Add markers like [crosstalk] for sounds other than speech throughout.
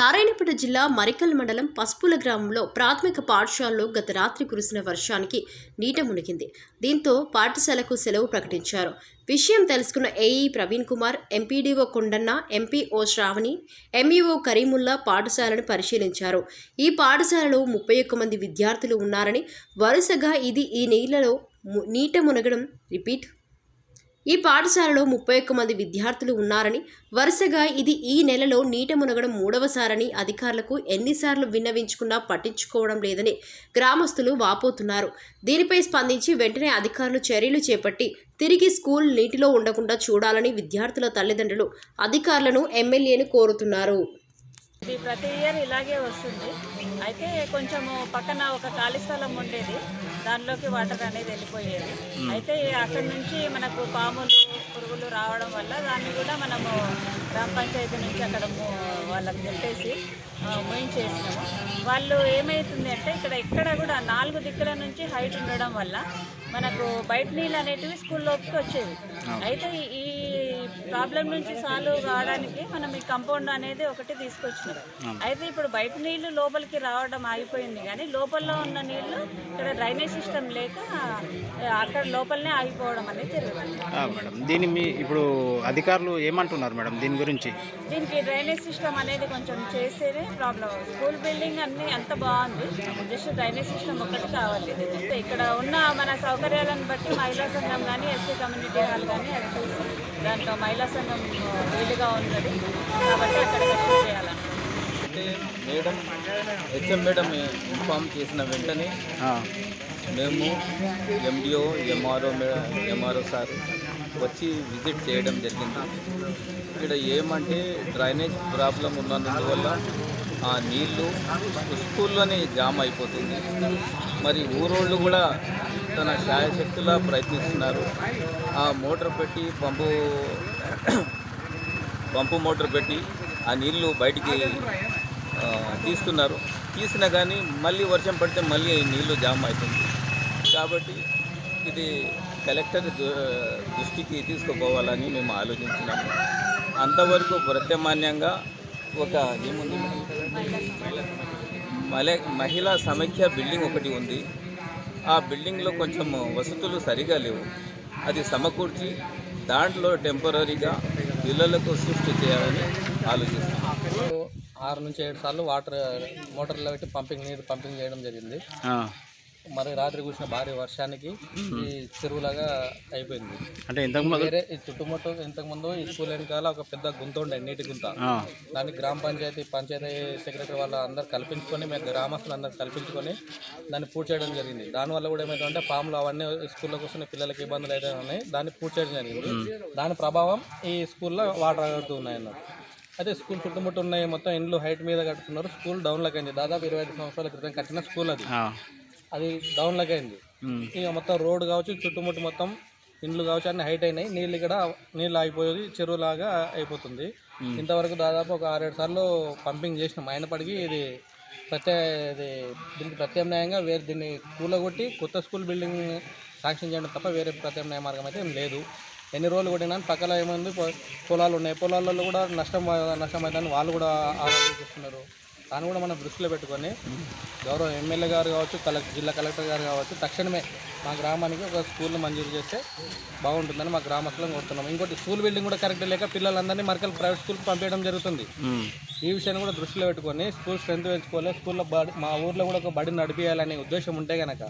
నారాయణపేట జిల్లా మరికల్ మండలం పసుపుల గ్రామంలో ప్రాథమిక పాఠశాలలో గత రాత్రి కురిసిన వర్షానికి నీట మునిగింది. దీంతో పాఠశాలకు సెలవు ప్రకటించారు. విషయం తెలుసుకున్న AE Praveen Kumar MPDO Kondanna MPO Sravani MEO Karimulla పాఠశాలను పరిశీలించారు. ఈ పాఠశాలలో ముప్పై ఒక్క మంది విద్యార్థులు ఉన్నారని వరుసగా ఇది ఈ నీళ్ళలో ము- నీట మునగడం రిపీట్ ఈ పాఠశాలలో ముప్పై ఒక్క మంది విద్యార్థులు ఉన్నారని వరుసగా ఇది ఈ నెలలో నీట మునగడం మూడవసారని అధికారులకు ఎన్నిసార్లు విన్నవించుకున్నా పట్టించుకోవడం లేదని గ్రామస్తులు వాపోతున్నారు. దీనిపై స్పందించి వెంటనే అధికారులు చర్యలు చేపట్టి తిరిగి స్కూల్ నీటిలో ఉండకుండా చూడాలని విద్యార్థుల తల్లిదండ్రులు అధికారులను ఎమ్మెల్యేను కోరుతున్నారు. ఇది ప్రతి ఇయర్ ఇలాగే వస్తుంది. అయితే కొంచెము పక్కన ఒక ఖాళీ స్థలం ఉండేది. దానిలోకి వాటర్ అనేది వెళ్ళిపోయేది. అయితే అక్కడి నుంచి మనకు పాములు పురుగులు రావడం వల్ల దాన్ని కూడా మనము గ్రామ పంచాయతీ నుంచి అక్కడ వాళ్ళకి చెప్పేసి చేసినాము వాళ్ళు ఏమవుతుంది అంటే ఇక్కడ ఎక్కడ కూడా నాలుగు దిక్కుల నుంచి హైట్ ఉండడం వల్ల మనకు బయట నీళ్ళు అనేటివి స్కూల్లోకి వచ్చేవి. అయితే ఈ ప్రాబ్లం నుంచి సాల్వ్ కావడానికి మనం ఈ కంపౌండ్ అనేది ఒకటి తీసుకొచ్చినాం. అయితే ఇప్పుడు బయట నీళ్ళు లోపలికి రావడం ఆగిపోయింది కానీ లోపల ఉన్న నీళ్ళు ఇక్కడ డ్రైనేజ్ సిస్టమ్ లేక అక్కడ లోపలనే ఆగిపోవడం అనేది జరుగుతుంది. మేడం. దీన్ని మీ ఇప్పుడు అధికారులు ఏమంటున్నారు మేడం దీని గురించి? దీనికి డ్రైనేజ్ సిస్టమ్ అనేది కొంచెం చేస్తేనే ప్రాబ్లం స్కూల్ బిల్డింగ్ అన్ని అంత బాగుంది. జస్ట్ డ్రైనేజ్ సిస్టమ్ ఒకటి కావాలి. ఇక్కడ ఉన్న మన సౌకర్యాలను బట్టి మహిళా సంఘం కానీ ఎస్సీ కమ్యూనిటీ హాల్ కానీ అది చూసి దాంట్లో మహిళా సంఘం వీలుగా ఉన్నది. కాబట్టి అక్కడ అంటే మేడం హెచ్ఎం మేడం ఇన్ఫామ్ చేసిన వెంటనే ఆ, మేము ఎండిఓ ఎంఆర్ఓ ఎంఆర్ఓ సార్ వచ్చి విజిట్ చేయడం జరిగింది. ఇక్కడ ఏమంటే డ్రైనేజ్ ప్రాబ్లం ఉన్నందువల్ల ఆ నీళ్ళు స్కూల్లోనే జామ్ అయిపోతుంది. మరి ఊరోళ్ళు కూడా తన శాయశక్తిలా ప్రయత్నిస్తున్నారు. ఆ మోటార్ పెట్టి పంపు [clears throat] పంపు మోటార్ పెట్టి ఆ నీళ్ళు బయటికి తీస్తున్నారు. తీసినా కానీ మళ్ళీ వర్షం పడితే మళ్ళీ నీళ్ళు జామ్ అవుతుంది. కాబట్టి ఇది కలెక్టర్ దృష్టికి తీసుకుపోవాలని మేము ఆలోచించినాము. అంతవరకు ప్రత్యామాన్యంగా ఒక ఏముంది మహిళా సమైక్య బిల్డింగ్ ఒకటి ఉంది. ఆ బిల్డింగ్లో కొంచెం వసతులు సరిగా లేవు. అది సమకూర్చి దాంట్లో టెంపరీగా పిల్లలకు షిఫ్ట్ చేయాలని ఆలోచిస్తున్నాం. ఆరు నుంచి ఏడు సార్లు వాటర్ మోటార్లో పెట్టి పంపింగ్ నీరు పంపింగ్ చేయడం జరిగింది. మరి రాత్రి కూర్చున్న భారీ వర్షానికి ఈ చెరువులాగా అయిపోయింది. అంటే వేరే ఈ చుట్టుముట్టు ఇంతకుముందు ఈ స్కూల్ వెనకాల ఒక పెద్ద గుంత ఉండే నీటి గుంత. దాన్ని గ్రామ పంచాయతీ పంచాయతీ సెక్రటరీ వాళ్ళు అందరు కల్పించుకొని మేము గ్రామస్తులు అందరు కల్పించుకొని దాన్ని పూర్తి చేయడం జరిగింది. దానివల్ల కూడా ఏమైందంటే పాములు అవన్నీ స్కూల్లోకి వస్తున్న పిల్లలకి ఇబ్బందులు అయితే ఉన్నాయి. దాన్ని పూర్తి చేయడం జరిగింది. దాని ప్రభావం ఈ స్కూల్లో వాటర్ ఆగుతూ ఉన్నాయి అన్నట్టు అయితే స్కూల్ చుట్టుముట్టు ఉన్నాయి మొత్తం ఇండ్లు హైట్ మీద కట్టుకున్నారు. స్కూల్ డౌన్లోకి అయింది. దాదాపు ఇరవై ఐదు సంవత్సరాల క్రితం కట్టిన స్కూల్ అది. అది డౌన్లోకి అయింది ఇక మొత్తం రోడ్ కావచ్చు చుట్టుముట్టు మొత్తం ఇండ్లు కావచ్చు అన్ని హైట్ అయినాయి. నీళ్ళు ఇక్కడ నీళ్ళు ఆగిపోయేది చెరువులాగా అయిపోతుంది. ఇంతవరకు దాదాపు ఒక ఆరేడు సార్లు పంపింగ్ చేసినాం. అయినప్పటికీ ఇది ప్రత్యే ఇది దీనికి ప్రత్యామ్నాయంగా వేరే దీన్ని కూలగొట్టి కొత్త స్కూల్ బిల్డింగ్ శాంక్షన్ చేయడం తప్ప వేరే ప్రత్యామ్నాయ మార్గం అయితే ఏం లేదు. ఎన్ని రోజులు కొట్టినా పక్కన ఏముంది? పొలాలు ఉన్నాయి. పొలాలలో కూడా నష్టం నష్టం అవుతుందని వాళ్ళు కూడా ఆలోచిస్తున్నారు. దాన్ని కూడా మనం దృష్టిలో పెట్టుకొని గౌరవ ఎమ్మెల్యే గారు కావచ్చు కలెక్టర్ జిల్లా కలెక్టర్ గారు కావచ్చు తక్షణమే మా గ్రామానికి ఒక స్కూల్ని మంజూరు చేస్తే బాగుంటుందని మా గ్రామస్తులను కోరుతున్నాం. ఇంకోటి స్కూల్ బిల్డింగ్ కూడా కరెక్ట్ లేక పిల్లలందరినీ మరకలు ప్రైవేట్ స్కూల్కి పంపించడం జరుగుతుంది. ఈ విషయాన్ని కూడా దృష్టిలో పెట్టుకొని స్కూల్ స్ట్రెంత్ పెంచుకోవాలి. స్కూల్లో బడి మా ఊర్లో కూడా ఒక బడి నడిపించాలనే ఉద్దేశం ఉంటే కనుక.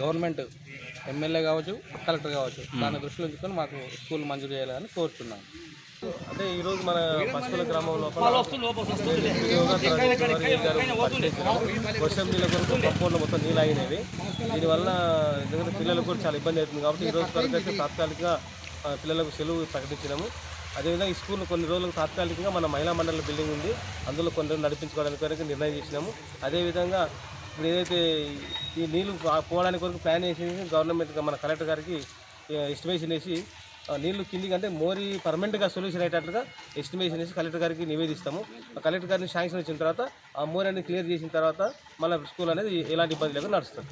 గవర్నమెంట్ ఎమ్మెల్యే కావచ్చు కలెక్టర్ కావచ్చు దాన్ని దృష్టిలో ఉంచుకొని మాకు స్కూల్ మంజూరు చేయాలని కోరుతున్నాం అంటే ఈరోజు మన పశువుల గ్రామం లోపల. వర్షం నీళ్ళ కొరకు పంపౌండ్లో మొత్తం నీళ్ళు అయినవి దీనివల్ల నిజంగా పిల్లలకు కూడా చాలా ఇబ్బంది అవుతుంది కాబట్టి ఈ రోజు వరకు అయితే తాత్కాలికంగా పిల్లలకు సెలవు ప్రకటించినాము. అదేవిధంగా ఈ స్కూల్ కొన్ని రోజులకు తాత్కాలికంగా మన మహిళా మండలి బిల్డింగ్ ఉంది. అందులో కొన్ని రోజులు నడిపించుకోవడానికి వరకు నిర్ణయం చేసినాము. అదేవిధంగా ఇప్పుడు ఏదైతే ఈ నీళ్ళు పోవడానికి వరకు ప్లాన్ చేసి గవర్నమెంట్ మన కలెక్టర్ గారికి ఎస్టిమేషన్ వేసి నీళ్ళు కిందికి అంటే మోరీ పర్మనెంట్గా సొల్యూషన్ అయ్యేటట్లుగా ఎస్టిమేషన్ వేసి కలెక్టర్ గారికి నివేదిస్తాము. ఆ కలెక్టర్ గారిని శాంక్షన్ వచ్చిన తర్వాత ఆ మోరీ అనేది క్లియర్ చేసిన తర్వాత మళ్ళీ స్కూల్ అనేది ఎలాంటి ఇబ్బంది లేకుండా నడుస్తుంది.